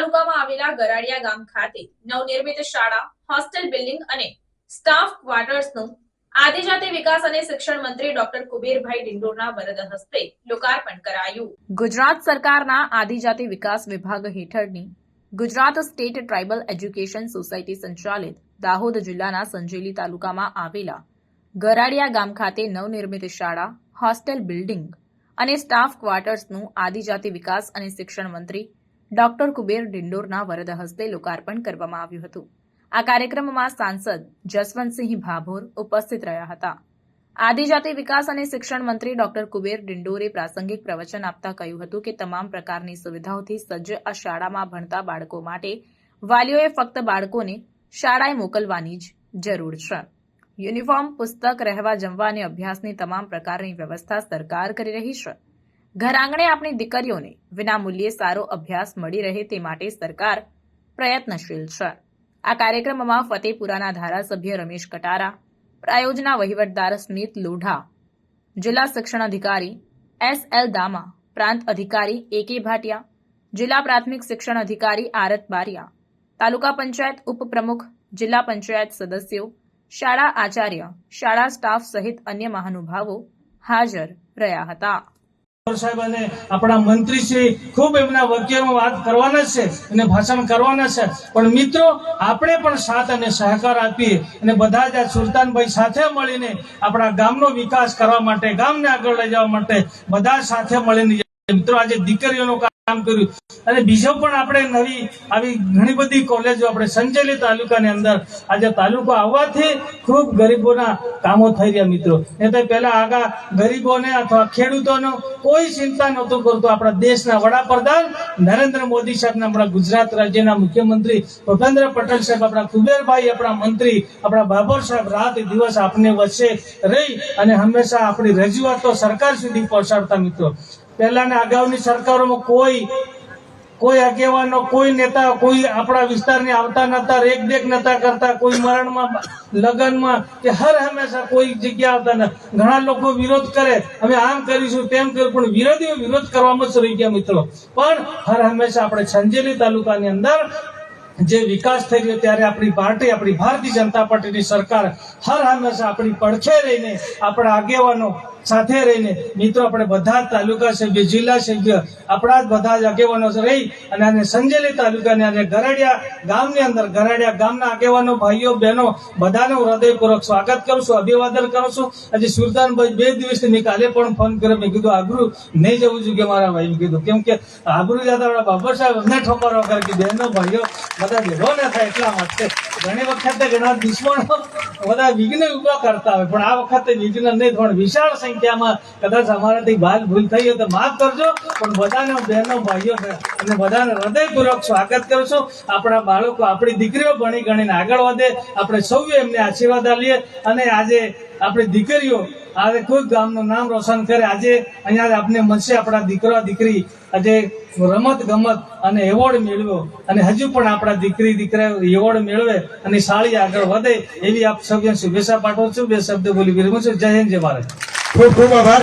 તાલુકામાં આવેલા ગરાડિયા ગામ ખાતે નવનિર્મિત શાળા, હોસ્ટેલ બિલ્ડિંગ અને સ્ટાફ ક્વાર્ટર્સનું આદિજાતિ વિકાસ અને શિક્ષણ મંત્રી ડોક્ટર કુબેરભાઈ ડિંડોરના વરદ હસ્તે લોકાર્પણ કરાયું. ગુજરાત સરકારના આદિજાતિ વિકાસ વિભાગ હેઠળની Gujarat state tribal education society સંચાલિત દાહોદ જિલ્લાના સંજેલી તાલુકામાં આવેલા ગરાડિયા ગામ ખાતે નવનિર્મિત શાળા, હોસ્ટેલ બિલ્ડિંગ અને સ્ટાફ ક્વાર્ટર્સનું આદિજાતિ વિકાસ અને શિક્ષણ મંત્રી ડોક્ટર કુબેર ડિંડોરના વરદ હસ્તે લોકાર્પણ કરવામાં આવ્યું હતું. આ કાર્યક્રમમાં સાંસદ જસવંતસિંહ ભાભોર ઉપસ્થિત રહ્યા હતા. આદિજાતિ વિકાસ અને શિક્ષણ મંત્રી ડોક્ટર કુબેર ડિંડોરે પ્રાસંગિક પ્રવચન આપતા કહ્યું હતું કે તમામ પ્રકારની સુવિધાઓથી સજ્જ આ શાળામાં ભણતા બાળકો માટે વાલીઓએ ફક્ત બાળકોને શાળાએ મોકલવાની જ જરૂર છે. યુનિફોર્મ, પુસ્તક, રહેવા જમવા અને અભ્યાસની તમામ પ્રકારની વ્યવસ્થા સરકાર કરી રહી છે. ઘર આંગણે આપણી દીકરીઓને વિનામૂલ્યે સારો અભ્યાસ મળી રહે તે માટે સરકાર પ્રયત્નશીલ છે. આ કાર્યક્રમમાં ફતેપુરાના ધારાસભ્ય રમેશ કટારા, પ્રાયોજના વહીવટદાર સ્મિત લોઢા, જિલ્લા શિક્ષણ અધિકારી એસ એલ દામા, પ્રાંત અધિકારી એ કે ભાટિયા, જિલ્લા પ્રાથમિક શિક્ષણ અધિકારી આરત બારિયા, તાલુકા પંચાયત ઉપપ્રમુખ, જિલ્લા પંચાયત સદસ્યો, શાળા આચાર્ય, શાળા સ્ટાફ સહિત અન્ય મહાનુભાવો હાજર રહ્યા હતા. સાહેબ અને આપણા મંત્રી શ્રી ખૂબ એમના વાક્યમાં વાત કરવાના છે અને ભાષણ કરવાના છે. પણ મિત્રો, આપણે પણ સાથ અને સહકાર આપીએ અને બધા જ આ સુલતાનભાઈ સાથે મળીને આપણા ગામનો વિકાસ કરવા માટે, ગામને આગળ લઈ જવા માટે બધા સાથે મળીને મિત્રો, આજે દીકરીઓનું કામ કર્યું. અને બીજો પણ આપણે નવી આવી ઘણી બધી કોલેજો આપણે સંજેલી તાલુકાની અંદર આજે તાલુકો આવવાથી ખૂબ ગરીબોના કામો થઈ રહ્યા મિત્રો. એ તો પહેલા આગા ગરીબોને અથવા ખેડૂતોનો કોઈ ચિંતા નહોતું કરતું. આપણા દેશના વડાપ્રધાન નરેન્દ્ર મોદી સાહેબના, આપણા ગુજરાત રાજ્યના મુખ્યમંત્રી ભૂપેન્દ્ર પટેલ સાહેબ, આપણા કુબેરભાઈ, આપણા મંત્રી, આપણા બાબર સાહેબ, રાત દિવસ આપને વચ્ચે રહી અને હંમેશા આપણી રજૂઆતો સરકાર સુધી પહોંચાડતા મિત્રો. પહેલાના અગાઉની સરકારોમાં કોઈ કોઈ આગેવાનો, કોઈ નેતા, કોઈ આપણા વિસ્તારની આવતા નતા, રેક દેખ નતા કરતા, કોઈ મરણમાં, લગ્નમાં કે હર હંમેશા કોઈ જગ્યા આવતા ન. ઘણા લોકો વિરોધ કરે. અમે આમ કરીશું, તેમ કર્યું પણ વિરોધીઓ વિરોધ કરવામાં જ રહી ગયા મિત્રો. પણ હર હંમેશા આપણે સંજેલી તાલુકાની અંદર જે વિકાસ થઈ રહ્યો ત્યારે આપણી પાર્ટી, આપણી ભારતીય જનતા પાર્ટીની સરકાર હર હંમેશા આપણી પડખે રહીને, આપણા આગેવાનો સાથે રહીને, મિત્રો આપણે બધા તાલુકા સભ્ય, જિલ્લા સભ્ય, આપણા જ બધા જ આગેવાનો રહી અને આને સંજેલી તાલુકાને અને ગરાડિયા ગામની અંદર, ગરાડિયા ગામના આગેવાનો, ભાઈઓ, બહેનો, બધાનું હૃદયપૂર્વક સ્વાગત કરું છું, અભિવાદન કરું છું. આજે સુલતાનભાઈ બે દિવસથી મેં કાલે પણ ફોન કર્યો, મેં કીધું, આબરૂ, નહીં જવું જોઈએ. મારા ભાઈ કીધું, કેમ કે આબરૂ જતા બાબર સાહેબ અમને ઠોકરો કરે કે બહેનો, ભાઈઓ બધા ભેગો ના થાય એટલા માટે. ઘણી વખતે ઘણા દુશ્મનો બધા વિઘ્ન ઊભા કરતા હોય, પણ આ વખતે વિઘ્ન નહીં પણ વિશાળ સંખ્યામાં કદાચ અમારાથી ભાગ ભૂલ થઈ હોય તો માફ કરજો, પણ બધાને બહેનો, ભાઈઓ અને બધાને હૃદયપૂર્વક સ્વાગત કરશો આપણા બાળકો, આપણી દીકરીઓ ભણી ગણીને આગળ વધે. આપણે સૌએ એમને આશીર્વાદ આપીએ અને આજે આપણી દીકરીઓ આજે કોઈ ગામનું નામ રોશન કરે. આજે અહીંયા આપને મળશે આપણા દીકરા, દીકરી. આજે રમત ગમત અને એવોર્ડ મેળવ્યો. અને હજુ પણ આપણા દીકરી, દીકરા એવોર્ડ મેળવે અને શાળી આગળ વધે એવી આપ સૌને શુભેચ્છા પાઠવું છું. બે શબ્દ બોલી વિરમું છું. જય હિન્દ, જય ભારત. ખૂબ ખૂબ આભાર.